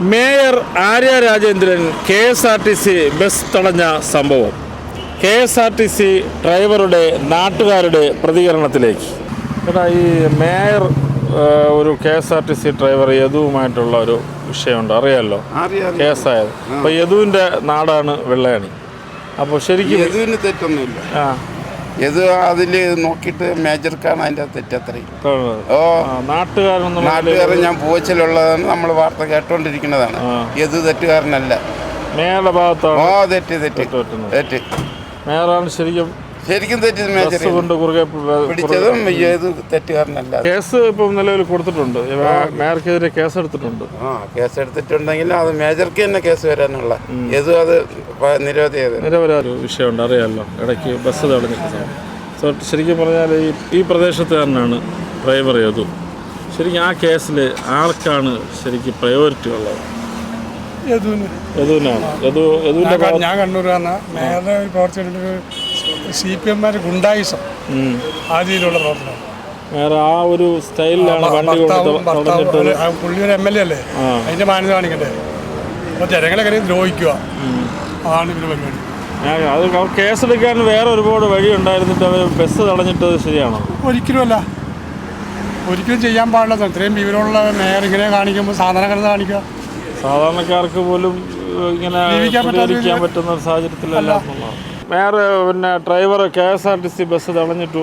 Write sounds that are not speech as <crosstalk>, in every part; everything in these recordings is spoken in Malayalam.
Mayor Arya Rajendran K S R T C bus തടഞ്ഞ സംഭവം. K S R T C ഡ്രൈവറുടെ നാട്ടുകാരുടെ പ്രതികരണത്തിലേക്ക്. എടാ ഈ മേയർ ഒരു K S R T C driver യദുവുമായിട്ടുള്ള ഒരു വിഷയമുണ്ട്. അറിയാമല്ലോ അറിയാം കേസായത്. അപ്പോൾ യദുവിന്റെ നാടാണ് വെള്ളയാണി. അപ്പോൾ ശരിക്കും ആ. യദു അതിൽ നോക്കിയിട്ട് മേജർക്കാണ് അതിന്റെ തെറ്റത്രയും. ഓ നാട്ടുകാരൻ ഞാൻ പൂവച്ചിലുള്ളതാണ് നമ്മൾ വാർത്ത കേട്ടോണ്ടിരിക്കുന്നതാണ്. ഏത് തെറ്റുകാരനല്ല. മേയറുടെ ഭാഗത്താണ് ഓ തെറ്റ് തെറ്റ്. തെറ്റ് മേയറാണ് ശരിക്കും ശരിക്കും തെറ്റ് മേജർ ബസ് കൊണ്ട് കുറുകെ പിടിച്ചതും ഏത് തെറ്റുകാരനല്ല കേസ് ഇപ്പം നിലവിൽ കൊടുത്തിട്ടുണ്ട്. മേയർക്കെതിരെ കേസെടുത്തിട്ടുണ്ട്. ആ കേസ് എടുത്തിട്ടുണ്ടെങ്കിൽ അത് മേജർക്ക് തന്നെ കേസ് വരാനുള്ള ഏതും അത് പ- നിരവധി ചെയ്ത് നിരവധി വിഷയമുണ്ട് അറിയാമല്ലോ ഇടയ്ക്ക് ബസ് തടഞ്ഞിട്ട് സോ ശരിക്കും പറഞ്ഞാൽ ഈ ഈ പ്രദേശത്ത് തന്നെയാണ് ഡ്രൈവർ ഏതു. ശരിക്കും ആ കേസിൽ ആർക്കാണ് ശരിക്കും പ്രയോറിറ്റി ഉള്ളത്. യദുവിന്. യദുവിനാണ്. യദു യദുവിന്റെ ഞാൻ കണ്ണൂരാണ്. മേയറുടെ ഒരു സി പി എമ്മാർ ഗുണ്ടായിസം ആ രീതിയിലുള്ള പ്രവർത്തനം വേറെ ആ ഒരു സ്റ്റൈലിലാണ് വണ്ടി പുള്ളി ഒരു എം എൽ എ അല്ലേ? അതിന്റെ മാന്യത കാണിക്കണ്ടേ? അപ്പോൾ ജനങ്ങളെ കാര്യം ദ്രോഹിക്കുക. അതാണ് ഇതിന് പരിപാടി. അത് കേസെടുക്കാൻ വേറെ ഒരുപാട് വഴി ഉണ്ടായിരുന്നിട്ട് അവർ ബസ് തടഞ്ഞിട്ട് ശരിയാണോ? ഒരിക്കലുമല്ല. ഒരിക്കലും ചെയ്യാൻ പാടില്ല ഇത്രയും വിവരമുള്ള മേയർ ഇങ്ങനെ കാണിക്കുമ്പോൾ സാധാരണക്കാരെ കാണിക്കുക. സാധാരണക്കാർക്ക് പോലും ഇങ്ങനെ പറ്റുന്ന ഒരു സാഹചര്യത്തിലല്ല മേയർ പിന്നെ driver K S R T C bus തടഞ്ഞിട്ടു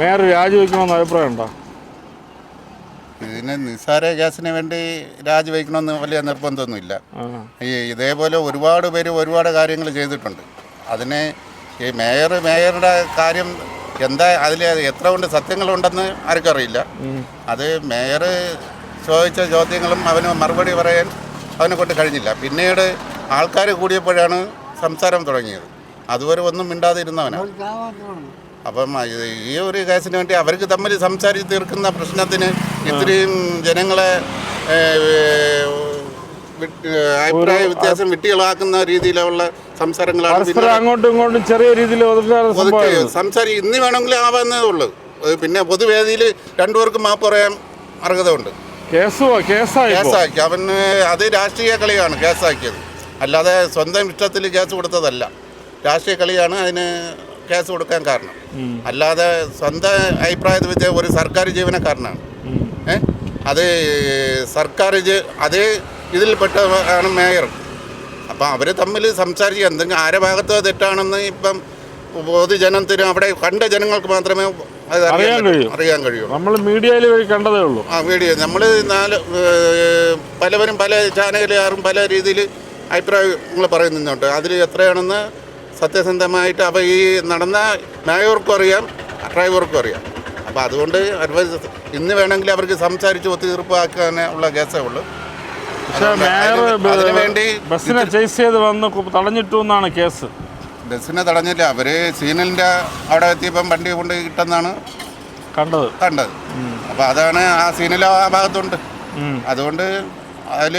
വേറെ രാജിവെക്കണമെന്ന് അഭിപ്രായം ഉണ്ടോ ഇതിന് നിസ്സാര ഗ്യാസിന് വേണ്ടി രാജിവെക്കണമെന്ന് വലിയ നിർബന്ധമൊന്നുമില്ല. ഈ ഇതേപോലെ ഒരുപാട് പേര് ഒരുപാട് കാര്യങ്ങൾ ചെയ്തിട്ടുണ്ട്. അതിന് ഈ മേയർ മേയറുടെ കാര്യം എന്താ അതിൽ എത്ര കൊണ്ട് സത്യങ്ങളുണ്ടെന്ന് ആർക്കറിയില്ല. അത് മേയർ ചോദിച്ച ചോദ്യങ്ങളും അവന് മറുപടി പറയാൻ അവനെ കൊണ്ട് കഴിഞ്ഞില്ല. പിന്നീട് ആൾക്കാർ കൂടിയപ്പോഴാണ് സംസാരം തുടങ്ങിയത്. അതുവരെ ഒന്നും മിണ്ടാതിരുന്നവനാണ് അപ്പം ഈ ഒരു കേസിന് വേണ്ടി അവർക്ക് തമ്മിൽ സംസാരിച്ച് തീർക്കുന്ന പ്രശ്നത്തിന് ഇത്രയും ജനങ്ങളെ അഭിപ്രായ വ്യത്യാസം വിട്ടികളാക്കുന്ന രീതിയിലുള്ള സംസാരങ്ങളാണ് അങ്ങോട്ടും ഇങ്ങോട്ടും ചെറിയ രീതിയിൽ സംസാരി ഇന്ന് വേണമെങ്കിൽ ആവാന്നേ ഉള്ളൂ. പിന്നെ പൊതുവേദിയിൽ രണ്ടുപേർക്കും മാപ്പ് പറയാൻ അർഹതയുണ്ട്. ഉണ്ട് കേസാക്കി. അവന് അത് രാഷ്ട്രീയ കളിയാണ് കേസാക്കിയത്. അല്ലാതെ സ്വന്തം ഇഷ്ടത്തിൽ കേസ് കൊടുത്തതല്ല. രാഷ്ട്രീയ കളിയാണ് അതിന് കേസ് കൊടുക്കാൻ കാരണം. അല്ലാതെ സ്വന്തം അഭിപ്രായത്തിൽ വെച്ച് ഒരു സർക്കാർ ജീവനക്കാരനാണ്. ഏ? അത് സർക്കാർ അതേ ഇതിൽപ്പെട്ട ആണ് മേയർ. അപ്പം അവർ തമ്മിൽ സംസാരിച്ച് എന്തെങ്കിലും ആരെ ഭാഗത്തോ തെറ്റാണെന്ന് ഇപ്പം പൊതുജനത്തിന് അവിടെ കണ്ട ജനങ്ങൾക്ക് മാത്രമേ അറിയാൻ കഴിയൂ. അറിയാൻ കഴിയുള്ളൂ നമ്മൾ മീഡിയയിൽ കണ്ടതേ ഉള്ളൂ. ആ മീഡിയ. നമ്മൾ നാല് ഏഹ്, പലവരും പല ചാനലുകാരും പല രീതിയിൽ അഭിപ്രായങ്ങൾ പറയുന്നുണ്ട്. അതിൽ എത്രയാണെന്ന് സത്യസന്ധമായിട്ട് അപ്പോൾ ഈ നടന്ന മേയർക്കും അറിയാം ഡ്രൈവർക്കും അറിയാം. അപ്പോൾ അതുകൊണ്ട് അഡ്വൈസ് ഇന്ന് വേണമെങ്കിൽ അവർക്ക് സംസാരിച്ച് ഒത്തുതീർപ്പാക്കാൻ ഉള്ള കേസേ ഉള്ളൂ. പക്ഷേ മേയർ വേണ്ടി ബസ്സിനെ ചേസ് ചെയ്ത് വന്ന് തടഞ്ഞിട്ടു എന്നാണ് കേസ്. ബസ്സിനെ തടഞ്ഞില്ല. അവർ സീനലിന്റെ അവിടെ എത്തിയപ്പം വണ്ടി കൊണ്ട് കിട്ടുന്നതാണ് കണ്ടത്. കണ്ടത്. അപ്പോൾ അതാണ് ആ സീനൽ ആ ഭാഗത്തുണ്ട്. അതുകൊണ്ട് അതിൽ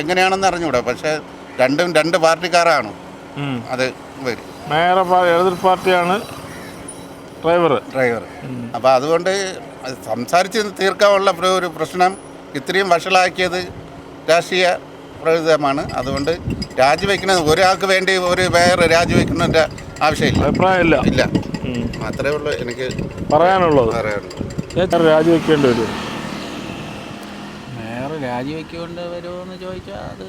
എങ്ങനെയാണെന്ന് അറിഞ്ഞൂടാ. പക്ഷെ രണ്ടും രണ്ട് പാർട്ടിക്കാരാണ്. അത് വരും. മേയറെ എതിർ പാർട്ടിയാണ് ഡ്രൈവർ ഡ്രൈവർ അപ്പോൾ അതുകൊണ്ട് അത് സംസാരിച്ച് തീർക്കാനുള്ള ഒരു പ്രശ്നം ഇത്രയും വഷളാക്കിയത് രാഷ്ട്രീയ പ്രകൃതമാണ്. അതുകൊണ്ട് രാജിവെക്കുന്നത് ഒരാൾക്ക് വേണ്ടി ഒരു വേറെ രാജിവെക്കുന്നതിന്റെ ആവശ്യമില്ല. അഭിപ്രായമില്ല. ഇല്ല. മാത്രമേ ഉള്ളൂ എനിക്ക് പറയാനുള്ളത്. പറയാനുള്ളൂ. രാജിവെക്കേണ്ടി വരും. മേയർ രാജിവെക്കൊണ്ട് വരുമോയെന്ന് ചോദിച്ചാൽ അത് അത്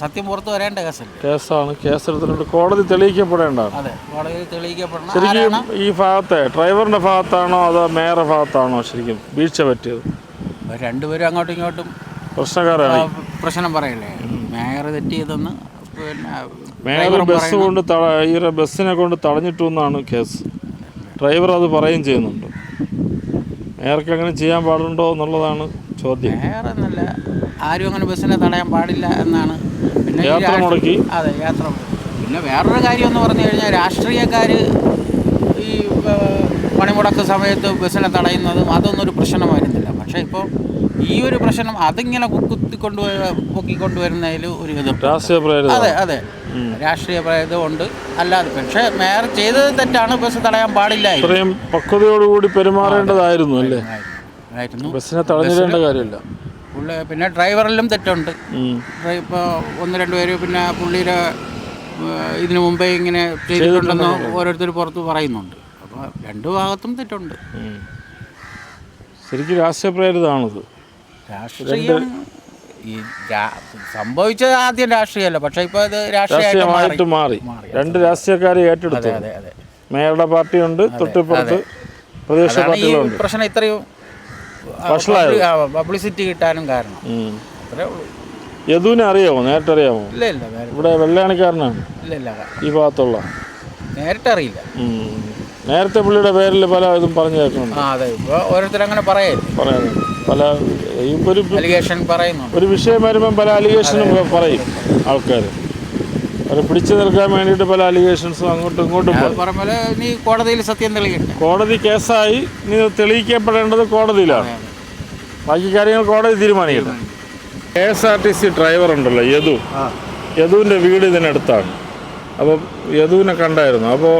സത്യം പുറത്ത് വരേണ്ട കേസല്ലേ? കേസാണ്. കേസെടുത്തിട്ടുണ്ട്. കോടതി തെളിയിക്കപ്പെടേണ്ടതാണ് അതെ കോടതിയിൽ തെളിയിക്കപ്പെടണം. ശരിക്കും ആരാണ്? ഈ ഭാഗത്തെ ഡ്രൈവറിന്റെ ഭാഗത്താണോ അതോ മേയറുടെ ഭാഗത്താണോ ശരിക്കും വീഴ്ച പറ്റിയത്? രണ്ടുപേരും അങ്ങോട്ടും ഇങ്ങോട്ടും ആ, പ്രശ്നക്കാരാണ് പ്രശ്നം പറയല്ലേ? മേയർ തെറ്റിയതെന്ന് പിന്നെ മേയർ ഡ്രൈവറും ബസ് പറയുന്നു. കൊണ്ട് തട- ഈ ബസ്സിനെ കൊണ്ട് തടഞ്ഞിട്ടു എന്നാണ് കേസ്. ഡ്രൈവർ അത് പറയുകയും ചെയ്യുന്നുണ്ട്. മേയർക്ക് അങ്ങനെ ചെയ്യാൻ പാടുണ്ടോ എന്നുള്ളതാണ് ചോദ്യം. മേയർ എന്നല്ല ആരും അങ്ങനെ ബസ്സിനെ തടയാൻ പാടില്ല എന്നാണ് പിന്നെ യാത്ര മുടക്കി? അതെ യാത്ര മുടക്കി. പിന്നെ വേറൊരു കാര്യം എന്ന് പറഞ്ഞു കഴിഞ്ഞാൽ രാഷ്ട്രീയക്കാർ ഈ പണിമുടക്ക് സമയത്ത് ബസ്സിനെ തടയുന്നതും അതൊന്നും ഒരു പ്രശ്നമായിരുന്നില്ല. പക്ഷേ ഇപ്പോൾ ഈ ഒരു പ്രശ്നം അതിങ്ങനെ കുത്തിക്കൊണ്ട് പൊക്കിക്കൊണ്ടുവരുന്നതിൽ ഒരു എതിർപ്പ് അതെ അതെ. രാഷ്ട്രീയ പ്രേതം ഉണ്ട്. അല്ലാതെ പക്ഷേ മേയർ ചെയ്തത് തെറ്റാണ് ബസ് തടയാൻ പാടില്ല. ഇത്രയും പക്വതയോടുകൂടി പെരുമാറേണ്ടതായിരുന്നു അല്ലേ? ബസ്സിനെ തടഞ്ഞിടേണ്ട കാര്യമില്ല. പുള്ളി പിന്നെ ഡ്രൈവറിലും തെറ്റുണ്ട്. ഇപ്പോൾ ഒന്ന് രണ്ട് പേര് പിന്നെ പുള്ളിയുടെ ഇതിന് മുമ്പേ ഇങ്ങനെ ചെയ്തിട്ടുണ്ടെന്ന് ഓരോരുത്തർ പുറത്ത് പറയുന്നുണ്ട്. അപ്പോൾ രണ്ട് ഭാഗത്തും തെറ്റുണ്ട്. ശരിക്കും രാഷ്ട്രീയപ്രേരിതാണിത് രാഷ്ട്രീയം ഈ സംഭവിച്ചത് ആദ്യം രാഷ്ട്രീയമല്ല പക്ഷേ ഇപ്പോൾ ഇത് രാഷ്ട്രീയമായിട്ട് മാറി. രണ്ട് രാഷ്ട്രീയക്കാരെ ഏറ്റെടുത്തു. മേയറുടെ പാർട്ടിയുണ്ട് തൊട്ടിപ്പുറത്ത് ഈ പാർട്ടികളുണ്ട്. പ്രശ്നം ഇത്രയും. പബ്ലിസിറ്റി കിട്ടാനും കാരണം. അത്രേ ഉള്ളൂ. യദുവിനെ അറിയാമോ നേരിട്ട് അറിയാമോ ഇല്ല ഇല്ല ഇവിടെ വെള്ളയാണിക്കാരനാണ് ഇല്ല ഇല്ല ഈ ഭാഗത്തുള്ള. നേരിട്ട് അറിയില്ല. നേരത്തെ പുള്ളിയുടെ പേരിൽ പല ഇതും പറഞ്ഞു കേൾക്കുന്നുണ്ട്. ആ അതെ. ഇപ്പോൾ ഓരോരുത്തരങ്ങനെ പറയല്ലേ? പറയുന്നുണ്ട് പല ഒരു അലിഗേഷൻ പറയുന്നു ഒരു വിഷയം വരുമ്പം പല അലിഗേഷനും പറയും ആൾക്കാർ അവരെ പിടിച്ചു നിൽക്കാൻ വേണ്ടിയിട്ട് പല അലിഗേഷൻസും അങ്ങോട്ടും ഇങ്ങോട്ടും അത് നീ കോടതിയിൽ സത്യം തെളിയട്ടെ. കോടതി കേസായി. നീ തെളിയിക്കപ്പെടേണ്ടത് കോടതിയിലാണ്. ബാക്കി കാര്യങ്ങൾ കോടതി തീരുമാനിക്കട്ടെ. K S R T C driver ഉണ്ടല്ലോ യദു. യദുവിന്റെ വീട് ഇതിനടുത്താണ്. അപ്പോൾ യദുവിനെ കണ്ടായിരുന്നു. അപ്പോൾ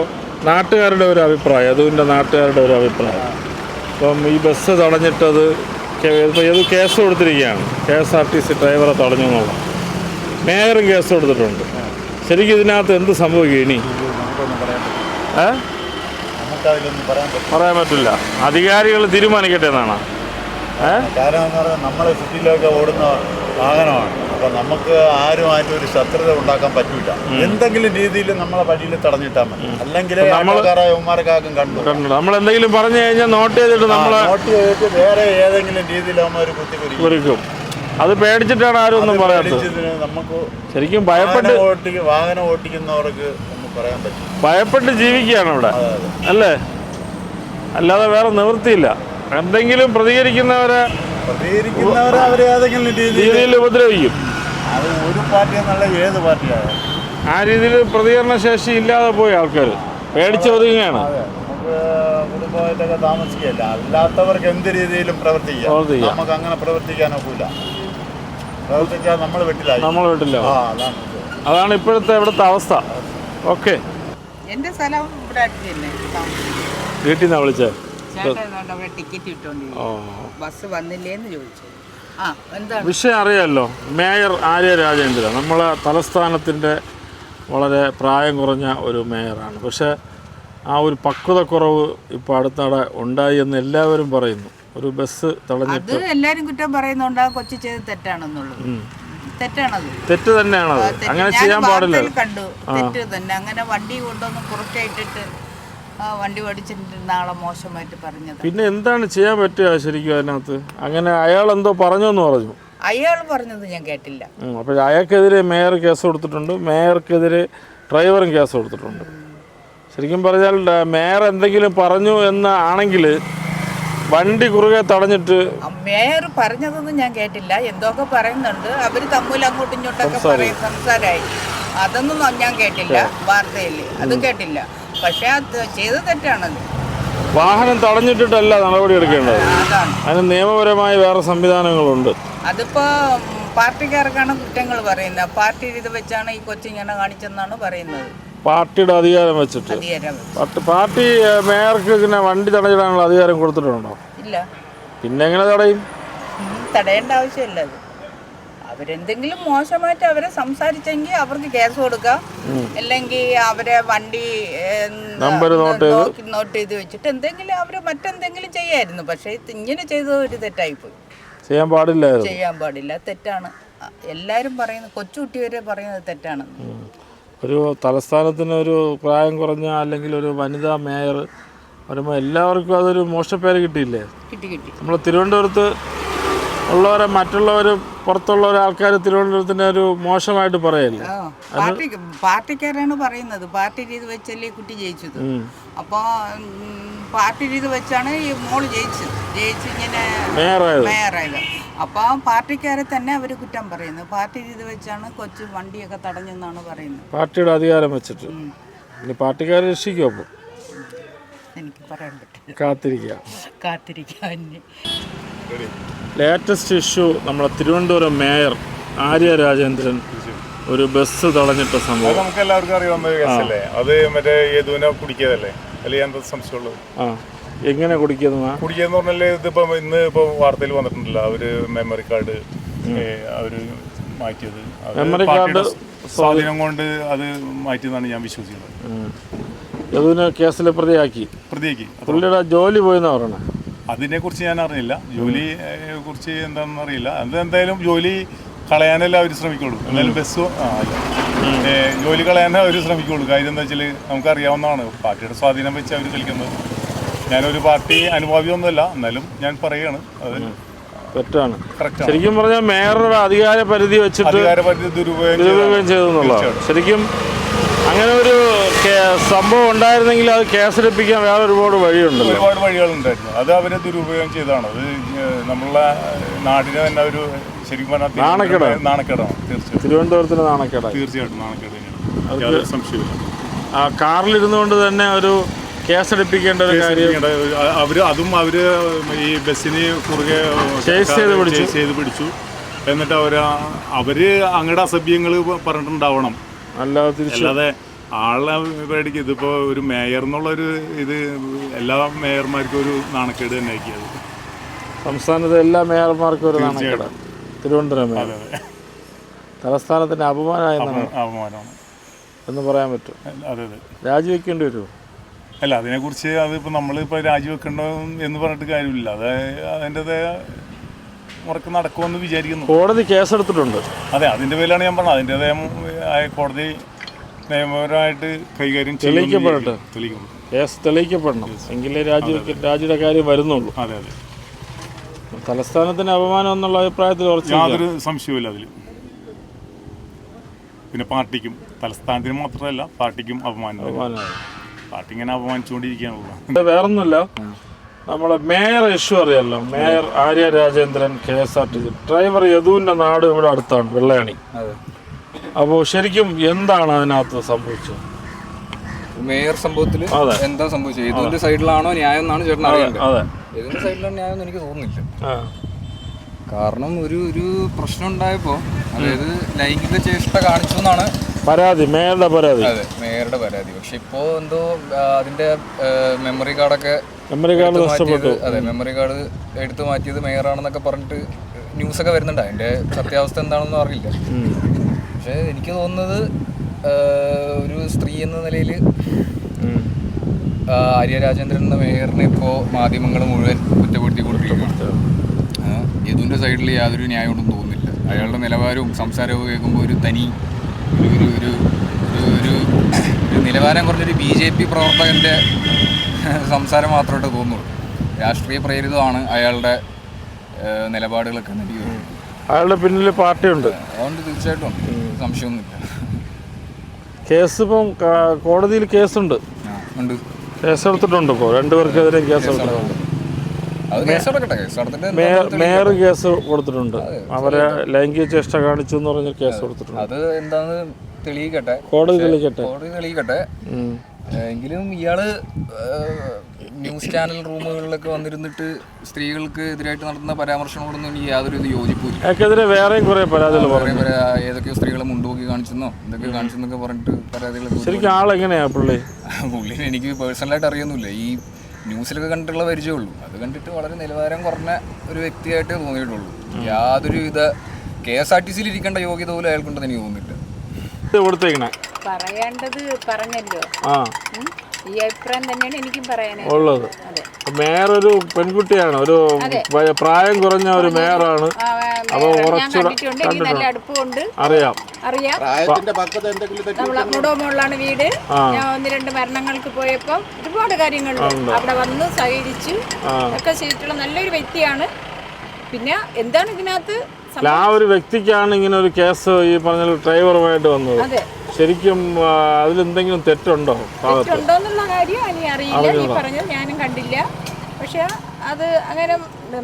നാട്ടുകാരുടെ ഒരു അഭിപ്രായം യദുവിന്റെ നാട്ടുകാരുടെ ഒരു അഭിപ്രായം. അപ്പം ഈ ബസ് തടഞ്ഞിട്ടത് ഇപ്പോൾ ഇപ്പം യദു കേസ് കൊടുത്തിരിക്കുകയാണ്. K S R T C ഡ്രൈവറെ തടഞ്ഞു എന്നുള്ളത്. മേയറും കേസ് കൊടുത്തിട്ടുണ്ട്. ശരിക്കും ഇതിനകത്ത് എന്ത് സംഭവിക്കും ഇനി? ഏ? പറയാൻ പറ്റില്ല. അധികാരികൾ തീരുമാനിക്കട്ടെ എന്നാണ്. നമ്മളെ കാരണം എന്ന് പറഞ്ഞാൽ നമ്മൾ സിറ്റിയിലൊക്കെ ഓടുന്ന വാഹനമാണ്. അപ്പം നമുക്ക് ആരുമായിട്ട് ഒരു ശത്രുത ഉണ്ടാക്കാൻ പറ്റൂല. എന്തെങ്കിലും രീതിയിൽ നമ്മളെ വഴിയിൽ തടഞ്ഞിട്ടാൽ മതി. അല്ലെങ്കിൽ കണ്ടു. നമ്മൾ എന്തെങ്കിലും പറഞ്ഞു കഴിഞ്ഞാൽ നോട്ട് ചെയ്തിട്ട് നമ്മളെ നോട്ട് ചെയ്തിട്ട് വേറെ ഏതെങ്കിലും രീതിയിൽ അവന്മാർ കുത്തി കുറിക്കും അത് പേടിച്ചിട്ടാണ് ആരും ഒന്നും പറയാത്തത്. ശരിക്കും ഭയപ്പെട്ട് വാഹനം ഓടിക്കുന്നവർക്ക് പറയാൻ പറ്റും. ഭയപ്പെട്ട് ജീവിക്കുകയാണ് ഇവിടെ. അല്ലേ? അല്ലാതെ വേറെ നിവൃത്തിയില്ല. എന്തെങ്കിലും പ്രതികരിക്കുന്നവരെ രീതിയിൽ ഉപദ്രവിക്കും. ആ രീതിയിൽ പ്രതികരണ ശേഷി ഇല്ലാതെ പോയി ആൾക്കാർ പേടിച്ച് ഒതുങ്ങുകയാണ്. കുടുംബമായിട്ടൊക്കെ താമസിക്കുകയല്ല? അല്ലാത്തവർക്ക് എന്ത് രീതിയിലും പ്രവർത്തിക്കാം. നമുക്ക് അങ്ങനെ പ്രവർത്തിക്കാൻ ഒക്കില്ല നമ്മൾ വീട്ടിലായി? നമ്മൾ വീട്ടില്ല ആ അതാണ്. ഇപ്പോഴത്തെ ഇവിടുത്തെ അവസ്ഥ. ഓക്കെ. എന്റെ സ്ഥലം ഇവിടെ. വീട്ടിൽ നിന്നാ അവിടെ ടിക്കറ്റ് ഇട്ടോണ്ടിരിക്കും ഓ. ബസ് വന്നില്ലേന്ന് ചോദിച്ചു. ആ എന്താണ്? വിഷയം അറിയാമല്ലോ മേയർ ആര്യ രാജേന്ദ്ര. നമ്മളെ തലസ്ഥാനത്തിന്റെ വളരെ പ്രായം കുറഞ്ഞ ഒരു മേയറാണ്. പക്ഷേ ആ ഒരു പക്വതക്കുറവ് ഇപ്പോൾ അടുത്തവിടെ ഉണ്ടായി എന്ന് എല്ലാവരും പറയുന്നു. ഒരു ബസ് അത് തടഞ്ഞിട്ട് എല്ലാരും കുറ്റം പറയുന്നുണ്ട് ആ കൊച്ചി ചെയ്ത് തെറ്റാണെന്നുള്ളത്. തെറ്റാണത്. തെറ്റ് തന്നെയാണ്. അങ്ങനെ ചെയ്യാൻ പാടില്ല. കണ്ടു. തെറ്റ് തന്നെ. അങ്ങനെ വണ്ടി കൊണ്ടുവന്ന് പുറത്തേറ്റിട്ട് വണ്ടി ഓടിച്ചിട്ടുണ്ട് ആളെ മോശമായിട്ട് പറഞ്ഞത് പിന്നെ എന്താണ് ചെയ്യാൻ പറ്റുക ശരിക്കും അതിനകത്ത്? അങ്ങനെ അയാൾ എന്തോ പറഞ്ഞു. എന്ന് പറഞ്ഞു അയാൾ പറഞ്ഞത് ഞാൻ കേട്ടില്ല. അപ്പോൾ അയാൾക്കെതിരെ മേയർ കേസ് കൊടുത്തിട്ടുണ്ട്. മേയർക്കെതിരെ ഡ്രൈവറും കേസ് കൊടുത്തിട്ടുണ്ട്. ശരിക്കും പറഞ്ഞാൽ മേയർ എന്തെങ്കിലും പറഞ്ഞു എന്ന് ആണെങ്കിൽ വണ്ടി കുറുകെ തടഞ്ഞിട്ട് മേയർ പറഞ്ഞതൊന്നും ഞാൻ കേട്ടില്ല. എന്തൊക്കെ പറയുന്നുണ്ട്. അവർ തമ്മിൽ അങ്ങോട്ടും ഇങ്ങോട്ടൊക്കെ പറയും. സംസാരമായി അതൊന്നും ഞാൻ കേട്ടില്ല. വാർത്തയിൽ അതും കേട്ടില്ല. പക്ഷെ അത് ചെയ്ത് തെറ്റാണത്. വാഹനം തടഞ്ഞിട്ടിട്ടല്ല നടപടി എടുക്കേണ്ടത്. അതിന് നിയമപരമായി വേറെ സംവിധാനങ്ങളുണ്ട്. അതിപ്പോ പാർട്ടിക്കാർക്കാണ് കുറ്റങ്ങൾ പറയുന്നത്. പാർട്ടി ഇത് വെച്ചാണ് ഈ കൊച്ചിങ്ങനെ കാണിച്ചെന്നാണ് പറയുന്നത്. പാർട്ടിയുടെ അധികാരം വെച്ചിട്ട്. അധികാരം പാർട്ടി പാർട്ടി ഏഹ്, മേയർക്ക് ഇങ്ങനെ വണ്ടി തടഞ്ഞിടാനുള്ള അധികാരം കൊടുത്തിട്ടുണ്ടോ? ഇല്ല. പിന്നെ എങ്ങനെ തടയും? ഉം, തടയേണ്ട ആവശ്യമില്ല അത്. അവരെന്തെങ്കിലും മോശമായിട്ട് അവരെ സംസാരിച്ചെങ്കിൽ അവർക്ക് കേസ് കൊടുക്കാം. അല്ലെങ്കിൽ അവരെ വണ്ടി ഏം, നമ്പര് നോട്ട് ചെയ്ത്. നോക്കി നോട്ട് ചെയ്ത് വെച്ചിട്ട് എന്തെങ്കിലും അവർ മറ്റെന്തെങ്കിലും ചെയ്യായിരുന്നു. പക്ഷേ ഇത് ഇങ്ങനെ ചെയ്തത് ഒരു തെറ്റായിപ്പോയി. ചെയ്യാൻ പാടില്ലായിരുന്നു. ചെയ്യാൻ പാടില്ല. തെറ്റാണ്. എല്ലാരും പറയുന്നത് കൊച്ചുകുട്ടി വരെ പറയുന്നത് തെറ്റാണ്. ഒരു തലസ്ഥാനത്തിന് ഒരു പ്രായം കുറഞ്ഞ അല്ലെങ്കിൽ ഒരു വനിതാ മേയർ വരുമ്പോൾ എല്ലാവർക്കും അതൊരു മോശപ്പേര് കിട്ടിയില്ലേ? കിട്ടി കിട്ടി. നമ്മൾ തിരുവനന്തപുരത്ത് ഉള്ളവരെ മറ്റുള്ളവർ പുറത്തുള്ള ആൾക്കാർ തിരുവനന്തപുരത്തിനെ ഒരു മോശമായിട്ട് പറയല്ലേ? പാർട്ടി പാർട്ടിക്കാരാണ് പറയുന്നത്. പാർട്ടി രീതി വെച്ചല്ലേ കുട്ടി ജയിച്ചത്. അപ്പോൾ പാർട്ടി രീതി വെച്ചാണ് ഈ മോൾ ജയിച്ചത്. ജയിച്ച് ഇങ്ങനെ മേയറായത്. മേയറായത്. അപ്പോൾ പാർട്ടിക്കാരെ തന്നെ അവർ കുറ്റം പറയുന്നത്. പാർട്ടി രീതി വെച്ചാണ് കൊച്ചു വണ്ടിയൊക്കെ തടഞ്ഞെന്നാണ് പറയുന്നത്. പാർട്ടിയുടെ അധികാരം വെച്ചിട്ട്. ഇനി പാർട്ടിക്കാരെ രക്ഷിക്കും അപ്പോൾ എനിക്ക് പറയാൻ പറ്റില്ല. കാത്തിരിക്കുക കാത്തിരിക്കാൻ ലേറ്റസ്റ്റ് ഇഷ്യൂ നമ്മളെ തിരുവനന്തപുരം മേയർ ആര്യ രാജേന്ദ്രൻ ഒരു ബസ് തടഞ്ഞിട്ട സംഭവം. നമുക്ക് എല്ലാവർക്കും അറിയാവുന്ന ഒരു കേസല്ലേ അത് മറ്റേ യദുവിനെ കുടിക്കിയതല്ലേ? അല്ലെങ്കിൽ എന്താ സംശയമുള്ളത് ആ. എങ്ങനെ കുടിക്കുന്ന കുടിക്കുന്ന പറഞ്ഞാൽ ഇതിപ്പോ ഇന്ന് ഇപ്പോൾ വാർത്തയിൽ വന്നിട്ടുണ്ടല്ലോ അവർ മെമ്മറി കാർഡ് അവർ മാറ്റിയത്. മെമ്മറി കാർഡ് സ്വാധീനം കൊണ്ട് അത് മാറ്റിയെന്നാണ് ഞാൻ വിശ്വസിക്കുന്നത്. യദുവിനെ കേസിൽ പ്രതിയാക്കി. പ്രതിയാക്കി. പുള്ളിയുടെ ജോലി പോയെന്നാ പറയണേ? അതിനെ കുറിച്ച് ഞാൻ അറിഞ്ഞില്ല. ജോലി കുറിച്ച് എന്താണെന്ന് അറിയില്ല. അത് എന്തായാലും ജോലി കളയാനല്ല അവർ ശ്രമിക്കുള്ളൂ. എന്തായാലും ബസ് ജോലി കളയാനേ അവർ ശ്രമിക്കുള്ളൂ. കാര്യം എന്താ വെച്ചാൽ നമുക്ക് അറിയാവുന്നതാണ് പാർട്ടിയുടെ സ്വാധീനം വെച്ച് അവർ കളിക്കുന്നത്. ഞാനൊരു പാർട്ടി അനുഭാവിയൊന്നുമല്ല. എന്നാലും ഞാൻ പറയാണ്. അത് തെറ്റാണ്. ശരിക്കും പറഞ്ഞാൽ മേയറുടെ അധികാര പരിധി വെച്ചിട്ട് ദുരുപയോഗം ചെയ്തു ശരിക്കും അങ്ങനെ ഒരു സംഭവം ഉണ്ടായിരുന്നെങ്കിൽ അത് കേസെടുപ്പിക്കാൻ വേറെ ഒരുപാട് വഴിയുണ്ട് ഒരുപാട് വഴികളുണ്ടായിരുന്നു. അത് അവരെ ദുരുപയോഗം ചെയ്താണ് അത് നമ്മളെ നാടിനെ തന്നെ ഒരു ശരിക്കും പറഞ്ഞാൽ നാണക്കേടാണ്. നാണക്കേടാണ്. തീർച്ചയായിട്ടും. തിരുവനന്തപുരത്തിന് നാണക്കേടാണ് തീർച്ചയായിട്ടും നാണക്കേട് തന്നെയാണ്. സംശയമില്ല ആ കാറിലിരുന്നുകൊണ്ട് തന്നെ ഒരു കേസെടുപ്പിക്കേണ്ട ഒരു കാര്യം അവർ അതും അവർ ഈ ബസ്സിന് കുറുകെ ചേസ് ചെയ്ത് പിടിച്ചു. ചെയ്ത് പിടിച്ചു. എന്നിട്ട് അവർ അവർ അങ്ങയുടെ അസഭ്യങ്ങൾ പറഞ്ഞിട്ടുണ്ടാവണം. അല്ലാതെ തിരിച്ചു അല്ലാതെ ആളെ പേടിക്ക് ഇതിപ്പോ ഒരു മേയർ എന്നുള്ളൊരു ഇത് എല്ലാ മേയർമാർക്കും ഒരു നാണക്കേട് തന്നെ ആക്കിയത് സംസ്ഥാനത്തെ എല്ലാ മേയർമാർക്കും ഒരു നാണക്കേട്. തിരുവനന്തപുരം മേയർ തലസ്ഥാനത്തിന്റെ അപമാനമായി അപമാനമാണ്. എന്ന് പറയാൻ പറ്റും. അതെ അതെ. രാജിവെക്കേണ്ടി വരുമോ അല്ല അതിനെക്കുറിച്ച് അതിപ്പോൾ നമ്മളിപ്പോൾ രാജിവെക്കണ്ടോ എന്ന് പറഞ്ഞിട്ട് കാര്യമില്ല. അത് അതിന്റെതായ മുറക്ക് നടക്കുമെന്ന് വിചാരിക്കുന്നു. കോടതി കേസെടുത്തിട്ടുണ്ട്. അതെ അതിന്റെ പേരിലാണ് ഞാൻ പറഞ്ഞത്. അതിന്റെതായ കോടതി നിയമപരമായിട്ട് കൈകാര്യം തെളിയിക്കപ്പെടട്ടെ. കേസ് തെളിയിക്കപ്പെടണം. എങ്കിലേ രാജ്യ രാജിയുടെ കാര്യം വരുന്നുള്ളൂ. അതെ അതെ. തലസ്ഥാനത്തിന് അപമാനം എന്നുള്ള അഭിപ്രായത്തിൽ യാതൊരു സംശയവുമില്ല അതിൽ പിന്നെ പാർട്ടിക്കും തലസ്ഥാനത്തിന് മാത്രമല്ല പാർട്ടിക്കും അപമാനം. പാർട്ടി ഇങ്ങനെ അപമാനിച്ചുകൊണ്ടിരിക്കുകയാണല്ലോ വേറൊന്നുമില്ല. നമ്മളെ മേയർ ഇഷ്യൂ അറിയാലോ? Mayor Arya Rajendran K S R T C. Driver യദുവിന്റെ നാട് ഇവിടെ അടുത്താണ് വെള്ളയാണി. അപ്പോൾ ശരിക്കും എന്താണ് അതിനകത്ത് സംഭവിച്ചത്? മേയർ സംഭവത്തിൽ. എന്താ സംഭവിച്ചത്? ഇതിന്റെ സൈഡിലാണോ ന്യായം എന്നാണ് ചേട്ടൻ അറിയേണ്ടത്? അതെ. ഏതിന്റെ സൈഡിലാണ് ന്യായം എന്ന് എനിക്ക് തോന്നുന്നില്ല. കാരണം ഒരു ഒരു പ്രശ്നം ഉണ്ടായപ്പോ അതായത് ലൈംഗിക ചേഷ്ട കാണിച്ചു എന്നാണ് പരാതി മേയറുടെ പരാതി. അതെ മേയറുടെ പരാതി. പക്ഷെ ഇപ്പോ എന്തോ അതിന്റെ മെമ്മറി കാർഡൊക്കെ മെമ്മറി കാർഡ് നഷ്ടപ്പെട്ടു. അതെ മെമ്മറി കാർഡ് എടുത്തു മാറ്റിയത് മേയറാണെന്നൊക്കെ പറഞ്ഞിട്ട് ന്യൂസൊക്കെ വരുന്നുണ്ട്. അതിന്റെ സത്യാവസ്ഥ എന്താണെന്ന് അറിയില്ല. പക്ഷെ എനിക്ക് തോന്നുന്നത് ഒരു സ്ത്രീ എന്ന നിലയിൽ ആര്യ രാജേന്ദ്രൻ എന്ന മേയറിനെ ഇപ്പോൾ മാധ്യമങ്ങൾ മുഴുവൻ കുറ്റപ്പെടുത്തിക്കൊണ്ടിരിക്കുകയാണ് യദുവിന്റെ സൈഡിൽ യാതൊരു ന്യായമുണ്ടെന്ന് തോന്നുന്നില്ല. അയാളുടെ നിലവാരവും സംസാരവും കേൾക്കുമ്പോൾ ഒരു തനി ഒരു ഒരു ഒരു ഒരു ഒരു ഒരു നിലവാരം കുറഞ്ഞൊരു ബി ജെ പി പ്രവർത്തകന്റെ സംസാരം മാത്രമായിട്ട് തോന്നുള്ളൂ രാഷ്ട്രീയ പ്രേരിതമാണ് അയാളുടെ നിലപാടുകളൊക്കെ എനിക്ക് തോന്നുന്നു. അയാളുടെ പിന്നിൽ പാർട്ടിയുണ്ട്. അതുകൊണ്ട് തീർച്ചയായിട്ടും. സംശയമൊന്നുമില്ല. കേസ് ഇപ്പം കോടതിയിൽ കേസുണ്ട്. ഉണ്ട്. കേസ് എടുത്തിട്ടുണ്ട് ഇപ്പോൾ രണ്ടുപേർക്കെതിരെ കേസ് എടുത്തിട്ടുണ്ട്. മേയർ കേസ് കൊടുത്തിട്ടുണ്ട്. അവരെ ലൈംഗിക ചേഷ്ട കാണിച്ചു എന്ന് പറഞ്ഞ കേസ് കൊടുത്തിട്ടുണ്ട്. അത് എന്താന്ന് തെളിയിക്കട്ടെ. കോടതി തെളിയിക്കട്ടെ. കോടതി തെളിയിക്കട്ടെ. എങ്കിലും ഇയാൾ ന്യൂസ് ചാനൽ റൂമുകളിലൊക്കെ വന്നിരുന്നിട്ട് സ്ത്രീകൾക്ക് എതിരായിട്ട് നടത്തുന്ന പരാമർശങ്ങളോടൊന്നും എനിക്ക് യാതൊരു ഇത് യോജിപ്പില്ല വേറെയും കുറേ പരാതികൾ ഏതൊക്കെയോ സ്ത്രീകളെ മുണ്ടുപോക്കി കാണിച്ചെന്നോ എന്തൊക്കെ കാണിച്ചെന്നൊക്കെ പറഞ്ഞിട്ട് പരാതികളൊക്കെ ശരിക്കും ആളെങ്ങനെയാ പുള്ളി? <laughs> പുള്ളിനെ എനിക്ക് പേഴ്സണലായിട്ട് അറിയൊന്നുമില്ല. ഈ ന്യൂസിലൊക്കെ കണ്ടിട്ടുള്ള പരിചയമുള്ളൂ അത് കണ്ടിട്ട് വളരെ നിലവാരം കുറഞ്ഞ ഒരു വ്യക്തിയായിട്ടേ തോന്നിയിട്ടുള്ളൂ. യാതൊരു വിധ കെ എസ് ആർ ടി സിയിൽ ഇരിക്കേണ്ട യോഗ്യത പോലും അയാൾക്കുണ്ടെന്ന് എനിക്ക് തോന്നുന്നില്ല. ഇത് കൊടുത്തേക്കണേ. പറയേണ്ടത് പറഞ്ഞല്ലോ. ആ. ഈ അഭിപ്രായം തന്നെയാണ് എനിക്കും പറയാനായിട്ട് ഉള്ളത്. മേറൊരു മേയർ ഒരു പെൺകുട്ടിയാണ് ഒരു പ്രായം കുറഞ്ഞ ഒരു മേയറാണ് എനിക്ക് നല്ല അടുപ്പമുണ്ട് അറിയാം. അറിയാം. മുടോമുള്ളാണ് വീട്. ഞാൻ ഒന്ന് രണ്ട് മരണങ്ങൾക്ക് പോയപ്പോ ഒരുപാട് കാര്യങ്ങൾ അവിടെ വന്ന് സഹകരിച്ചു. ഒക്കെ ചെയ്തിട്ടുള്ള നല്ലൊരു വ്യക്തിയാണ്. പിന്നെ എന്താണ് ഇതിനകത്ത് അല്ല ആ ഒരു വ്യക്തിക്കാണ് ഇങ്ങനെ ഒരു കേസ് ഈ പറഞ്ഞ ഡ്രൈവറുമായിട്ട് വന്നത്. ശരിക്കും അതിലെന്തെങ്കിലും തെറ്റുണ്ടോ തെറ്റുണ്ടോന്നുള്ള കാര്യം ഇനി അറിയില്ല. ഈ പറഞ്ഞത് ഞാനും കണ്ടില്ല. പക്ഷെ അത് അങ്ങനെ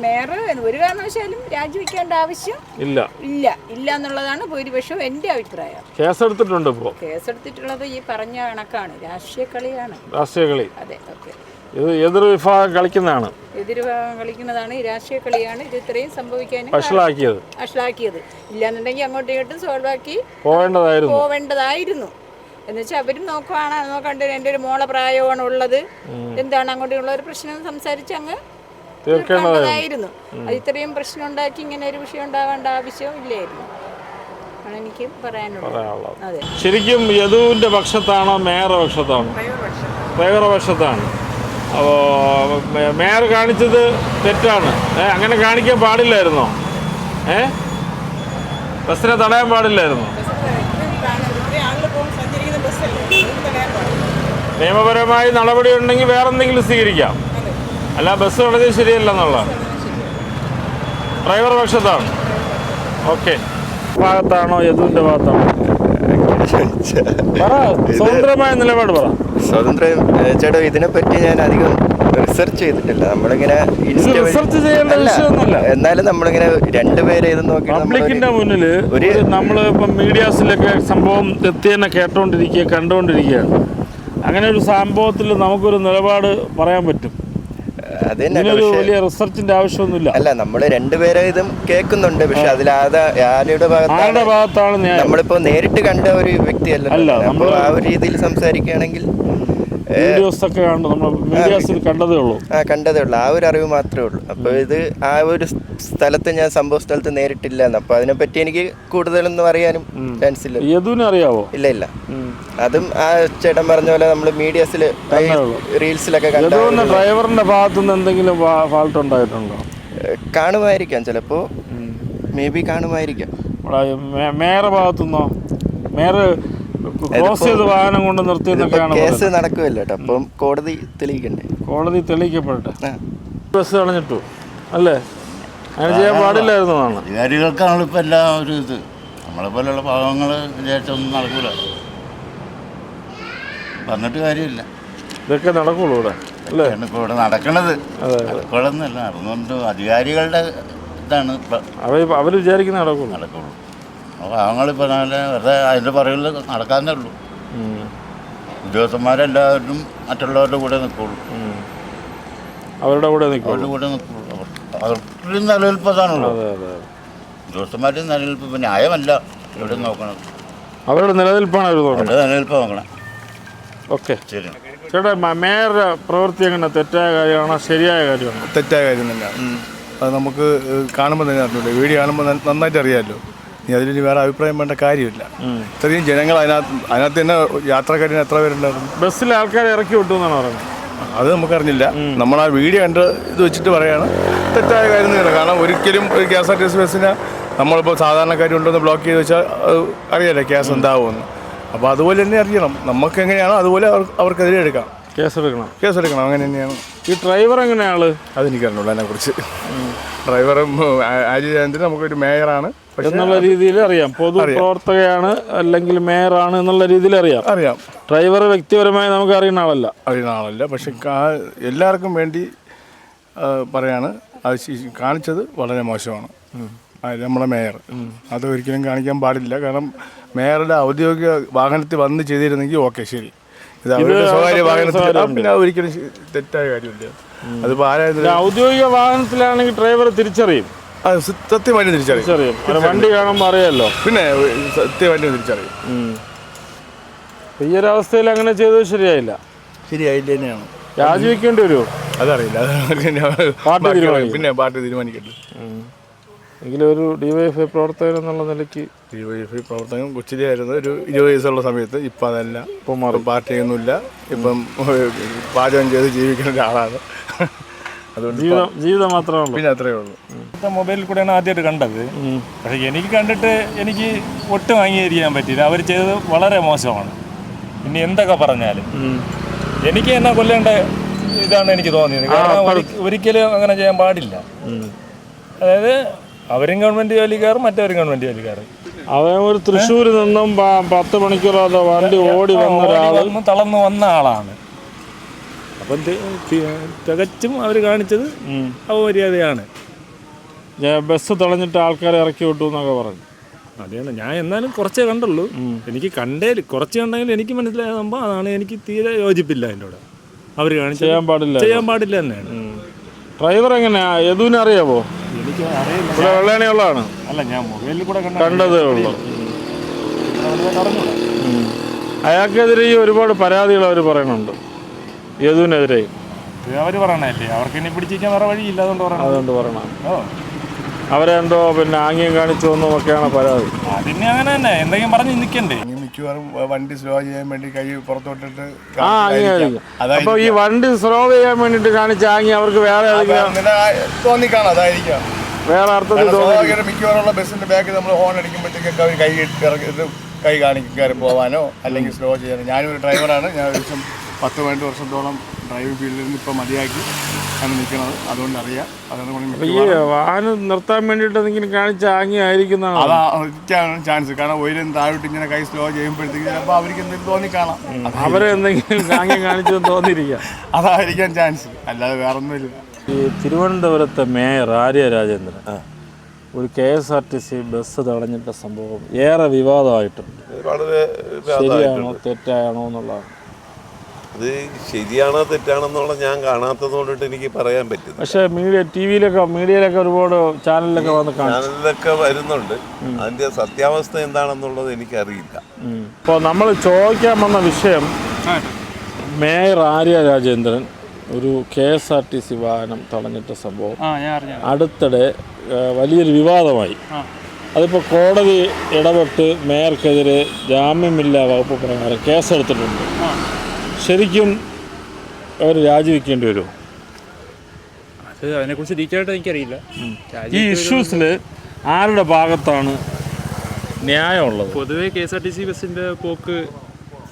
മേയർ ഒരു കാരണവശാലും രാജിവെക്കേണ്ട ആവശ്യം ഇല്ല. ഇല്ല. ഇല്ല എന്നുള്ളതാണ് ഭൂരിപക്ഷവും എന്റെ അഭിപ്രായം. കേസെടുത്തിട്ടുണ്ട് ഇപ്പോൾ കേസെടുത്തിട്ടുള്ളത് ഈ പറഞ്ഞ കണക്കാണ്. രാഷ്ട്രീയ കളിയാണ് രാഷ്ട്രീയ കളി അതെ ഓക്കെ. ഇത് എതിർ വിഭാഗം കളിക്കുന്നതാണ്. കളിക്കുന്നതാണ്. ഈ രാഷ്ട്രീയ കളിയാണ്. ഇത് ഇത്രയും സംഭവിക്കാനും വഷളാക്കിയത്. വഷളാക്കിയത്. ഇല്ലാന്നുണ്ടെങ്കിൽ അങ്ങോട്ടും ഇങ്ങോട്ടും സോൾവ് ആക്കി പോവേണ്ടതായിരുന്നു. പോവേണ്ടതായിരുന്നു. എന്ന് അവരും നോക്കുവാണ്. നോക്കണ്ട് എന്റെ ഒരു മോളെ പ്രായമാണ് ഉള്ളത്. എന്താണ് അങ്ങോട്ടുള്ള ഒരു പ്രശ്നം സംസാരിച്ച് അങ്ങ് തീർക്കേണ്ടതായിരുന്നു. അത് ഇത്രയും പ്രശ്നം ഉണ്ടാക്കി ഇങ്ങനെ ഒരു വിഷയം ഉണ്ടാവേണ്ട ആവശ്യവും ഇല്ലായിരുന്നു. ആണ് എനിക്ക് പറയാനുള്ളത്. ശരിക്കും യദുവിന്റെ പക്ഷത്താണോ മേയറുടെ പക്ഷത്താണോ? ഡ്രൈവറുടെ പക്ഷത്താണ്. മേയർ കാണിച്ചത് തെറ്റാണ്. അങ്ങനെ കാണിക്കാൻ പാടില്ലായിരുന്നോ? ഏ? ബസ്സിനെ തടയാൻ പാടില്ലായിരുന്നോ? നിയമപരമായി നടപടി ഉണ്ടെങ്കിൽ വേറെ എന്തെങ്കിലും സ്വീകരിക്കാം. അല്ല ബസ് തടഞ്ഞത് എന്നുള്ള ഡ്രൈവർ പക്ഷത്താണ്. ഓക്കെ. ഭാഗത്താണോ യദുവിന്റെ ഭാഗത്താണോ? സ്വതന്ത്രമായ നിലപാട് പറ. സ്വതന്ത്രം ചേട്ടോ ഇതിനെ പറ്റി ഞാൻ അധികം റിസർച്ച് ചെയ്തിട്ടില്ല. നമ്മളിങ്ങനെ റിസർച്ച് ചെയ്യേണ്ട വിഷയമൊന്നുമല്ല. എന്നാലും നമ്മളിങ്ങനെ രണ്ടുപേരെ ഇത് നോക്കി പബ്ലിക്കിന്റെ മുന്നിൽ ഒരു- നമ്മൾ ഇപ്പം മീഡിയാസിലൊക്കെ സംഭവം എത്തിയെന്നെ കേട്ടോണ്ടിരിക്കുക കണ്ടുകൊണ്ടിരിക്കുകയാണ് അങ്ങനെ ഒരു സംഭവത്തിൽ നമുക്കൊരു നിലപാട് പറയാൻ പറ്റും. അത് വലിയ റിസർച്ചിന്റെ ആവശ്യമൊന്നുമില്ല. അല്ല നമ്മൾ രണ്ടുപേരെ ഇതും കേൾക്കുന്നുണ്ട്. പക്ഷെ അതിൽ ആരുടെ ഭാഗത്താണ് ഭാഗത്താണ് നമ്മളിപ്പോ നേരിട്ട് കണ്ട ഒരു വ്യക്തിയല്ല അപ്പോൾ ആ ഒരു രീതിയിൽ സംസാരിക്കുകയാണെങ്കിൽ വീഡിയോസ് ഒക്കെ കണ്ടു നമ്മൾ മീഡിയാസിൽ കണ്ടതേ ഉള്ളൂ. ആ കണ്ടതേ ഉള്ളൂ. ആ ഒരു അറിവ് മാത്രമേ ഉള്ളൂ. അപ്പോൾ ഇത് ആ ഒരു സ്ഥലത്ത് ഞാൻ സംഭവ സ്ഥലത്ത് നേരിട്ടില്ല എന്ന്. അപ്പോൾ അതിനെപ്പറ്റി എനിക്ക് കൂടുതലൊന്നും അറിയാനും ചാൻസ് ഇല്ല യദുവിനെ അറിയാവോ? ഇല്ല ഇല്ല. അതും ആ ചേട്ടൻ പറഞ്ഞ പോലെ നമ്മൾ മീഡിയസിൽ റീൽസിലൊക്കെ കണ്ട ഡ്രൈവറിന്റെ ഭാഗത്തുനിന്ന് എന്തെങ്കിലും ഫാൾട്ട് ഉണ്ടായിട്ടുണ്ടോ? കാണുമായിരിക്കാം ചിലപ്പോൾ മേ ബി കാണുമായിരിക്കാം. മേറെ മേ- മേയറുടെ ഭാഗത്തുനിന്നോ? മേയർ ക്രോസ് ചെയ്ത് വാഹനം കൊണ്ട് നിർത്തി നിർത്തിയെന്നൊക്കെയാണ് കേസ്. നടക്കുമല്ലോ അപ്പം കോടതി തെളിയിക്കണ്ടേ? കോടതി തെളിയിക്കപ്പെടട്ടെ. ബസ് കളഞ്ഞിട്ടു. അല്ലേ? അങ്ങനെ ചെയ്യാൻ പാടില്ലായിരുന്നു അധികാരികൾക്കാണ് ഇപ്പം എല്ലാം ഒരു ഇത്. നമ്മളെ പോലെയുള്ള ഭാഗങ്ങൾ വിചാരിച്ചൊന്നും നടക്കൂല. പറഞ്ഞിട്ട് കാര്യമില്ല. ഇതൊക്കെ നടക്കുള്ളൂ ഇവിടെ അല്ലേ? ഇപ്പോൾ ഇവിടെ നടക്കണത്. നടക്കണമെന്നല്ല നടന്നുകൊണ്ട് അധികാരികളുടെ ഇതാണ് അവർ അവർ അവർ വിചാരിക്കുന്ന നടക്കുള്ളൂ. നടക്കുള്ളൂ. അപ്പോൾ പാവങ്ങളിപ്പോൾ നല്ല വെറുതെ അതിന്റെ പറയുന്നത് നടക്കാന്നേ ഉള്ളൂ. ഉദ്യോഗസ്ഥന്മാരെല്ലാവരും മറ്റുള്ളവരുടെ കൂടെ നിൽക്കുള്ളൂ അവരുടെ കൂടെ അവരുടെ കൂടെ നിൽക്കുള്ളൂ അവർ അവർക്കൊരു അതെ അതെ അതെ. ഉദ്യോഗസ്ഥന്മാരുടെ നിലനിൽപ്പ് ന്യായമല്ല. ഇവിടെ നോക്കണം. അവരുടെ നിലനിൽപ്പാണ് അവർ നോക്കണം നിലനിൽപ്പ് നോക്കണം. ഓക്കെ. ശരി. ചേട്ടാ മേയറുടെ പ്രവൃത്തി എങ്ങനെ? തെറ്റായ കാര്യമാണോ? ശരിയായ കാര്യമാണോ? തെറ്റായ കാര്യം തന്നെയാണ് അത് നമുക്ക് കാണുമ്പോൾ തന്നെ അറിഞ്ഞൂടെ. വീഡിയോ കാണുമ്പോൾ നന്നായിട്ട് അറിയാമല്ലോ ഇനി അതിലൊരു വേറെ അഭിപ്രായം വേണ്ട കാര്യമില്ല. ഇത്രയും ജനങ്ങൾ അതിനകത്ത് അതിനകത്ത് തന്നെ യാത്രക്കാരിന് എത്ര പേരുണ്ടായിരുന്നു? ബസ്സിൽ ആൾക്കാരെ ഇറക്കി വിട്ടു എന്നാണ് പറയുന്നത് അത് നമുക്കറിഞ്ഞില്ല. നമ്മൾ ആ വീഡിയോ കണ്ട് ഇത് വെച്ചിട്ട് പറയാണ്. തെറ്റായ കാര്യം തന്നെയാണ്. കാരണം ഒരിക്കലും ഒരു K S R T C ബസ്സിന് നമ്മളിപ്പോൾ സാധാരണക്കാരുണ്ടോ എന്ന് ബ്ലോക്ക് ചെയ്ത് വെച്ചാൽ അറിയാമല്ലോ അറിയാലോ കേസ് എന്താവുമെന്ന്. അപ്പോൾ അതുപോലെ തന്നെ അറിയണം. നമുക്ക് എങ്ങനെയാണോ അതുപോലെ അവർ അവർക്കെതിരെ എടുക്കാം. കേസെടുക്കണം. കേസ് എടുക്കണം അങ്ങനെ തന്നെയാണ്. ഈ ഡ്രൈവർ എങ്ങനെയാണ് അതെനിക്കറിഞ്ഞുള്ളൂ അതിനെക്കുറിച്ച്. ഡ്രൈവറും ആര്യ ജയന്തിന് നമുക്കൊരു മേയറാണ്. എന്നുള്ള രീതിയിൽ അറിയാം. പൊതു പ്രവർത്തകയാണ് അല്ലെങ്കിൽ മേയറാണ് എന്നുള്ള രീതിയിൽ അറിയാം. അറിയാം. ഡ്രൈവർ വ്യക്തിപരമായി നമുക്ക് അറിയുന്ന ആളല്ല. അറിയുന്ന ആളല്ല. പക്ഷെ എല്ലാവർക്കും വേണ്ടി പറയാണ്. അത് കാണിച്ചത് വളരെ മോശമാണ്. നമ്മളെ മേയർ. അത് ഒരിക്കലും കാണിക്കാൻ പാടില്ല. കാരണം മേയറുടെ ഔദ്യോഗിക വാഹനത്തിൽ വന്ന് ചെയ്തിരുന്നെങ്കിൽ ഓക്കെ ശരി. ഇത് അവരുടെ സ്വകാര്യ വാഹനത്തിൽ പിന്നെ ഒരിക്കലും തെറ്റായ കാര്യമില്ല. അതിപ്പോൾ ആരായിരുന്നു? ഔദ്യോഗിക വാഹനത്തിലാണെങ്കിൽ ഡ്രൈവർ തിരിച്ചറിയും. സത്യമായിട്ട് തിരിച്ചറിയും. വണ്ടി കാണുമ്പോൾ അറിയാമല്ലോ പിന്നെ സത്യമായിട്ട് തിരിച്ചറിയും. ഈ ഒരു അവസ്ഥയിൽ അങ്ങനെ ചെയ്തത് ശരിയായില്ല. ശരിയായില്ല തന്നെയാണ്. രാജിവെക്കേണ്ടി വരുമോ അതറിയില്ല. പിന്നെ പാർട്ടി തീരുമാനിക്കട്ടെ. എങ്കിലും ഒരു ഡിവൈഎഫ്ഐ പ്രവർത്തകൻ എന്നുള്ള നിലയ്ക്ക് ഡിവൈഎഫ്ഐ പ്രവർത്തകൻ കൊച്ചിയിലായിരുന്നു ഒരു ഇരുപത് വയസ്സുള്ള സമയത്ത് ഇപ്പം അതല്ല. ഇപ്പം മാറും. ഇപ്പം പാർട്ടിയൊന്നുമില്ല. ഇപ്പം പാചകം ചെയ്ത് ജീവിക്കുന്ന ഒരാളാണ്. അതുകൊണ്ട് ജീവിതം ജീവിതം മാത്രമേ ഉള്ളൂ. പിന്നെ അത്രയേ ഉള്ളൂ. ഇപ്പം മൊബൈലിൽ കൂടെയാണ് ആദ്യമായിട്ട് കണ്ടത്. പക്ഷേ എനിക്ക് കണ്ടിട്ട് എനിക്ക് ഒട്ടും അംഗീകരിക്കാൻ പറ്റിയില്ല. അവർ ചെയ്തത് വളരെ മോശമാണ്. ഇനി എന്തൊക്കെ പറഞ്ഞാലും. എനിക്ക് എന്നെ കൊല്ലേണ്ട ഇതാണ് എനിക്ക് തോന്നിയത്. കാരണം ഒരിക്കലും അങ്ങനെ ചെയ്യാൻ പാടില്ല. അതായത് അവരും ഗവൺമെന്റ് ജോലിക്കാർ മറ്റവരും ഗവൺമെന്റ് ജോലിക്കാർ അവൻ ഒരു തൃശ്ശൂരിൽ നിന്നും പത്ത് മണിക്കൂറാതെ വണ്ടി ഓടി വന്ന ഒരാൾ. വന്ന് തളർന്നു വന്ന ആളാണ്. അപ്പം തികച്ചും അവർ കാണിച്ചത് അപമര്യാദയാണ്. ബസ് തളഞ്ഞിട്ട് ആൾക്കാരെ ഇറക്കി വിട്ടു എന്നൊക്കെ പറഞ്ഞു. അതെയാണ് ഞാൻ എന്നാലും കുറച്ചേ കണ്ടുള്ളൂ. എനിക്ക് കണ്ടേ കുറച്ച് കണ്ടെങ്കിൽ എനിക്ക് മനസ്സിലാകുമ്പോൾ അതാണ്. എനിക്ക് തീരെ യോജിപ്പില്ല അതിന്റെ കൂടെ അവർ കാണിച്ചു ചെയ്യാൻ പാടില്ല. ചെയ്യാൻ പാടില്ല തന്നെയാണ്. ഡ്രൈവർ എങ്ങനെയാ? യദുവിനെ അറിയാവോ? എനിക്ക് അറിയില്ല. ഇവിടെ വെള്ളേണിയുള്ളതാണ്. അല്ല ഞാൻ മൊബൈലിൽ കൂടെ കണ്ട കണ്ടതേ ഉള്ളൂ. അയാൾക്കെതിരെയും ഒരുപാട് പരാതികൾ അവർ പറയുന്നുണ്ട്. യദുവിനെതിരെയും അവർ പറയണല്ലേ അവർക്ക് ഇനി പിടിച്ചിരിക്കാൻ വേറെ വഴിയില്ല അതുകൊണ്ട് പറയണം അതുകൊണ്ട് പറയണം ഓ. അവരെ പിന്നെ ആംഗ്യം കാണിച്ചു എന്നും ഒക്കെയാണ് പരാതി. അതിന് അങ്ങനെ തന്നെ. എന്തെങ്കിലും പറഞ്ഞ് നിൽക്കണ്ടേ മിക്കവാറും വണ്ടി സ്ലോ ചെയ്യാൻ വേണ്ടി കൈ പുറത്തോട്ടിട്ട് ആ ആംഗ്യമായിരിക്കും അപ്പൊ ഈ വണ്ടി സ്ലോ ചെയ്യാൻ വേണ്ടിട്ട് കാണിച്ച ആംഗ്യം അവർക്ക് വേറെ തോന്നിക്കാണാം? അതായിരിക്കാം. വേറെ അർത്ഥത്തിൽ മിക്കവാറുള്ള ബസ്സിന്റെ ബാക്കിൽ നമ്മൾ ഹോൺ അടിക്കുമ്പോഴത്തേക്കൊക്കെ അവർ കൈ ഇത് കൈ കാണിക്കും കയറി പോകാനോ അല്ലെങ്കിൽ സ്ലോ ചെയ്യാനോ. ഞാനൊരു ഡ്രൈവറാണ് ഞാൻ ഏകദേശം പത്ത് പതിനെട്ട് വർഷത്തോളം ഡ്രൈവിംഗ് ഫീൽഡിൽ നിന്ന് ഇപ്പോൾ മതിയാക്കി ആണ് നിൽക്കുന്നത്. അതുകൊണ്ട് അറിയാം. അതുകൊണ്ട് ഈ വാഹനം നിർത്താൻ വേണ്ടിയിട്ട് എന്തെങ്കിലും കാണിച്ച ആംഗ്യം ആയിരിക്കുന്നതാണ്? ചാൻസ് കാരണം ഒയിലും താഴോട്ട് ഇങ്ങനെ കൈ സ്ലോ ചെയ്യുമ്പോഴത്തേക്ക് ചിലപ്പോൾ അവർക്ക് എന്തെങ്കിലും തോന്നി കാണാം. അവരെ എന്തെങ്കിലും ആംഗ്യം കാണിച്ചെന്ന് തോന്നിയിരിക്കാം. അതായിരിക്കാൻ ചാൻസ് അല്ലാതെ വേറൊന്നുമില്ല. ഈ തിരുവനന്തപുരത്തെ മേയർ ആര്യ രാജേന്ദ്രൻ ഒരു K S R T C bus തടഞ്ഞിട്ട സംഭവം ഏറെ വിവാദമായിട്ടുണ്ട്. വളരെ ശരിയാണോ തെറ്റാണോ എന്നുള്ളതാണ്. അത് ശരിയാണോ തെറ്റാണെന്നുള്ള ഞാൻ കാണാത്തത് കൊണ്ടിട്ട് എനിക്ക് പറയാൻ പറ്റും പക്ഷേ മീഡിയ ടി വിയിലൊക്കെ മീഡിയയിലൊക്കെ ഒരുപാട് ചാനലിലൊക്കെ വന്ന് ചാനലിലൊക്കെ വരുന്നുണ്ട്. അതിന്റെ സത്യാവസ്ഥ എന്താണെന്നുള്ളത് എനിക്കറിയില്ല. ഇപ്പോൾ നമ്മൾ ചോദിക്കാൻ വന്ന വിഷയം മേയർ ആര്യ രാജേന്ദ്രൻ ഒരു K S R T C വാഹനം തടഞ്ഞിട്ട സംഭവം. അടുത്തിടെ വലിയൊരു വിവാദമായി. അതിപ്പോൾ കോടതി ഇടപെട്ട് മേയർക്കെതിരെ ജാമ്യമില്ലാ വകുപ്പ് പ്രകാരം കേസെടുത്തിട്ടുണ്ട്. ശരിക്കും അവർ രാജിവെക്കേണ്ടി വരുമോ? അത് അതിനെക്കുറിച്ച് ഡീറ്റെയിൽ ആയിട്ട് എനിക്കറിയില്ല. ഈ ഇഷ്യൂസിൽ ആരുടെ ഭാഗത്താണ് ന്യായമുള്ളത്? പൊതുവേ K S R T C ബസ്സിന്റെ പോക്ക്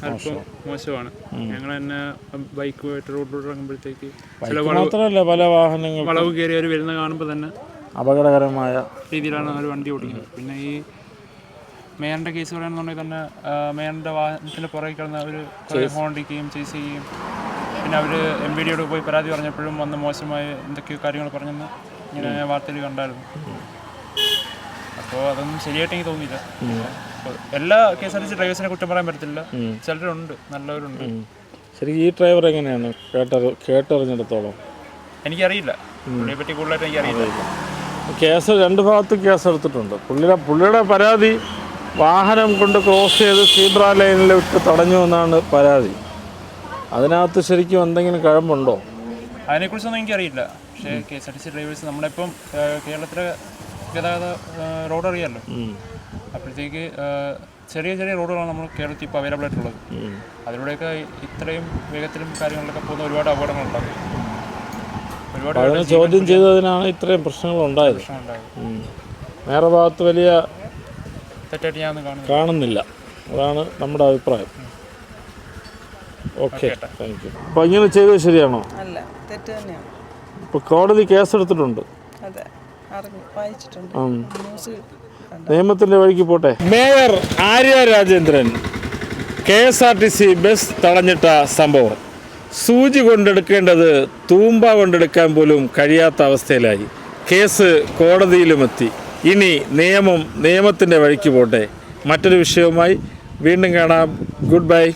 അല്പം മോശമാണ്. ഞങ്ങൾ തന്നെ ബൈക്കുമായിട്ട് റോഡിലൂടെ ഇറങ്ങുമ്പോഴത്തേക്ക് ചില വളവ് പല വാഹനങ്ങൾ വളവ് കയറി അവർ വരുന്ന കാണുമ്പോൾ തന്നെ അപകടകരമായ രീതിയിലാണ് അവർ വണ്ടി ഓടിക്കുന്നത്. പിന്നെ ഈ മേയറിന്റെ കേസ് പറയുകയാണെന്നുണ്ടെങ്കിൽ തന്നെ മേയറിന്റെ വാഹനത്തിന്റെ പുറകെ കിടന്ന് അവർ ഹോണ്ടിക്കുകയും ചേസ് ചെയ്യുകയും പിന്നെ അവർ എം ബി ഡിയോട് പോയി പരാതി പറഞ്ഞപ്പോഴും വന്ന് മോശമായ എന്തൊക്കെയോ കാര്യങ്ങൾ പറഞ്ഞെന്ന് ഇങ്ങനെ വാർത്തയിൽ കണ്ടായിരുന്നു. അപ്പോൾ അതൊന്നും ശരിയായിട്ട് എനിക്ക് തോന്നിയില്ല എല്ലാ K S R T C ഡ്രൈവേഴ്സിനെ കുറ്റം പറയാൻ പറ്റത്തില്ല. ചിലരുണ്ട് നല്ലവരുണ്ട്. ശരിക്കും ഈ ഡ്രൈവർ എങ്ങനെയാണ്? കേട്ടറി കേട്ടറിഞ്ഞിടത്തോളം? എനിക്കറിയില്ല. പുള്ളിയെ പറ്റി കൂടുതലായിട്ട് എനിക്കറിയില്ല. കേസ് രണ്ട് ഭാഗത്ത് കേസ് എടുത്തിട്ടുണ്ട് പുള്ളിയുടെ പുള്ളിയുടെ പരാതി വാഹനം കൊണ്ട് ക്രോസ് ചെയ്ത് സീബ്ര ലൈനിൽ വിട്ട് തടഞ്ഞു എന്നാണ് പരാതി. അതിനകത്ത് ശരിക്കും എന്തെങ്കിലും കഴമ്പുണ്ടോ? അതിനെക്കുറിച്ചൊന്നും എനിക്കറിയില്ല. പക്ഷേ K S R T C drivers നമ്മളിപ്പം കേരളത്തിലെ ഗതാഗത റോഡ് അറിയാമല്ലോ അപ്പോഴത്തേക്ക് ചെറിയ ചെറിയ റോഡുകളാണ് നമ്മൾ കേരളത്തിൽ ഇപ്പോൾ അവൈലബിൾ ആയിട്ടുള്ളത്. അതിലൂടെയൊക്കെ ഇത്രയും വേഗത്തിലും കാര്യങ്ങളിലൊക്കെ പോകുന്ന ഒരുപാട് അപകടങ്ങളുണ്ടാകും. ഒരുപാട് ചോദ്യം ചെയ്തതിനാണ് ഇത്രയും പ്രശ്നങ്ങൾ ഉണ്ടായത് വേറെ ഭാഗത്ത് വലിയ തെറ്റായിട്ട് ഞാൻ കാണുന്നില്ല. അതാണ് നമ്മുടെ അഭിപ്രായം. ഓക്കെ. Thank you. അപ്പം ഇങ്ങനെ ചെയ്തത് ശരിയാണോ? അല്ല തെറ്റ് തന്നെയാണ്. ഇപ്പോൾ കോടതി കേസെടുത്തിട്ടുണ്ട്. അതെ അറിഞ്ഞു വായിച്ചിട്ടുണ്ട്. ന്യൂസ് നിയമത്തിന്റെ വഴിക്ക് പോട്ടെ. Mayor Arya Rajendran K S R T C bus തടഞ്ഞിട്ട സംഭവം. സൂചി കൊണ്ടെടുക്കേണ്ടത് തൂമ്പ കൊണ്ടെടുക്കാൻ പോലും കഴിയാത്ത അവസ്ഥയിലായി. കേസ് കോടതിയിലുമെത്തി. ഇനി നിയമം നിയമത്തിന്റെ വഴിക്ക് പോട്ടെ. മറ്റൊരു വിഷയവുമായി വീണ്ടും കാണാം. Good bye.